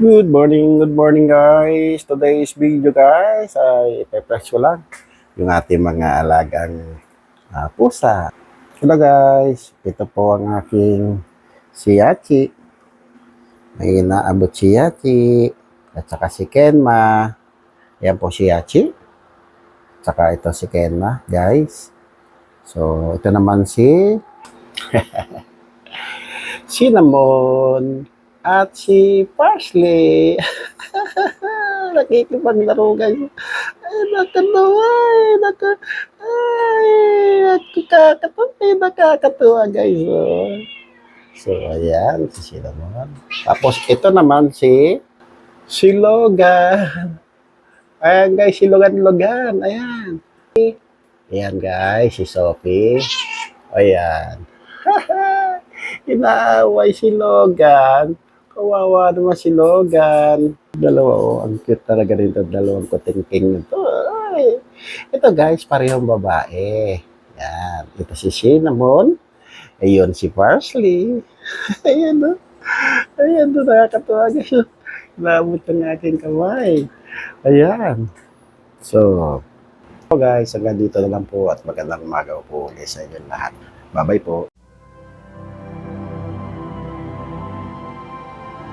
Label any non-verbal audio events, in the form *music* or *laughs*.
Good morning, good morning guys. Today's video guys ay ipe-press ko lang yung ating mga alagang ah, pusa. Hello guys, ito po ang aking si Yachi. May inaabot si Yachi at saka si Kenma. Yan po si Yachi. Saka ito si Kenma guys. So ito naman si *laughs* Cinnamon at si Parsley. *laughs* Nakikipaglaro guys. Ay, nakatawa. Ay, naka, ay, nakakatawa. Ay, nakakatawa guys. Oh. So, ayan, si Cinnamon. Tapos, ito naman si si Logan. Ayan guys, si Logan Logan. Ayan. Ayan guys, si Sophie. Ayan. *laughs* Inaaway si Logan. Kawawa naman si Logan. Dalawa, oh. Ang cute talaga nito. Dalawang kutingking nito. Ay. Ito guys, parehong babae. Yan. Ito si Cinnamon. Ayun si Parsley. *laughs* Ayan o. Ayan o. Nakakatuwa guys. Naabot ang aking kamay. Ayan. So, so guys, hanggang dito na lang po at magandang umaga po ulit sa inyo lahat. Bye-bye po.